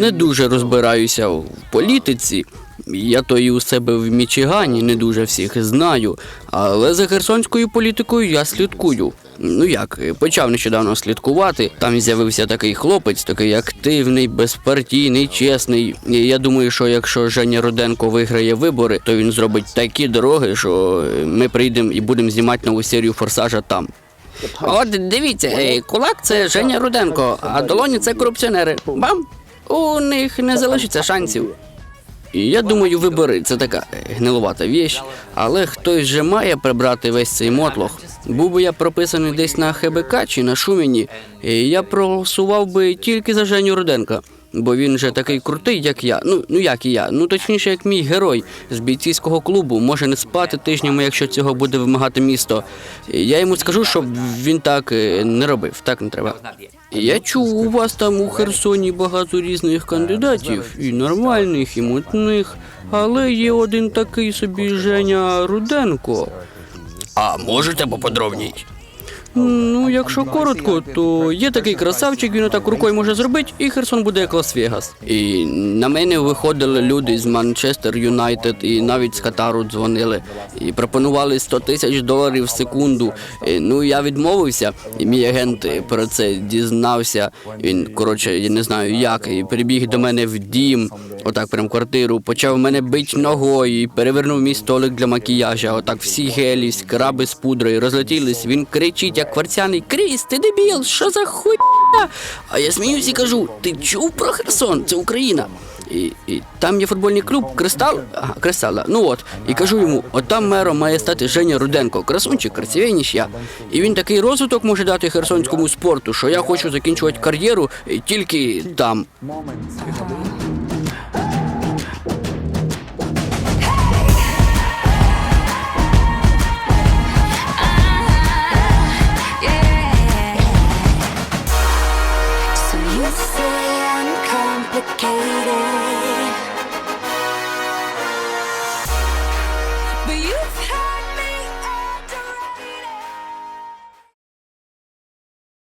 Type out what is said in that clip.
не дуже розбираюся в політиці. Я то і у себе в Мічигані не дуже всіх знаю, але за херсонською політикою я слідкую. Ну як, почав нещодавно слідкувати. Там з'явився такий хлопець, такий активний, безпартійний, чесний. І я думаю, що якщо Женя Руденко виграє вибори, то він зробить такі дороги, що ми прийдемо і будемо знімати нову серію форсажа там. От дивіться, е, кулак це Женя Руденко, а долоні це корупціонери. Бам! У них не залишиться шансів. Я думаю, вибори це така гнилувата віч, але хтось же має прибрати весь цей мотлох. Був би я прописаний десь на ХБК чи на Шуміні, і я проголосував би тільки за Женю Руденка. Бо він же такий крутий, як я. Ну, ну як і я. Ну точніше, як мій герой з бійцівського клубу може не спати тижнями, якщо цього буде вимагати місто. Я йому скажу, щоб він так е, не робив. Так не треба. Я чув, у вас там у Херсоні багато різних кандидатів, і нормальних, і мутних, але є один такий собі Женя Руденко. А можете поподробній? Ну, якщо коротко, то є такий красавчик, він отак рукою може зробити, і Херсон буде як Лас-Вегас. І на мене виходили люди з Манчестер Юнайтед, і навіть з Катару дзвонили, і пропонували 100 тисяч доларів в секунду. І, ну я відмовився, і мій агент е, про це дізнався. Він, коротше, я не знаю як, і прибіг до мене в дім, отак прям квартиру, почав мене бить ногою, і перевернув мій столик для макіяжа. Отак всі гелі, скраби з пудрою розлетілись. Він кричить, як кварцяний Кріс, ти дебіл, що за хуйня? А я сміюсь і кажу: ти чув про Херсон? Це Україна. І, і там є футбольний клуб Кристал. Ага, ну от. І кажу йому, от там мером має стати Женя Руденко, красунчик, красивий, ніж я. І він такий розвиток може дати херсонському спорту, що я хочу закінчувати кар'єру е, тільки там. け入れ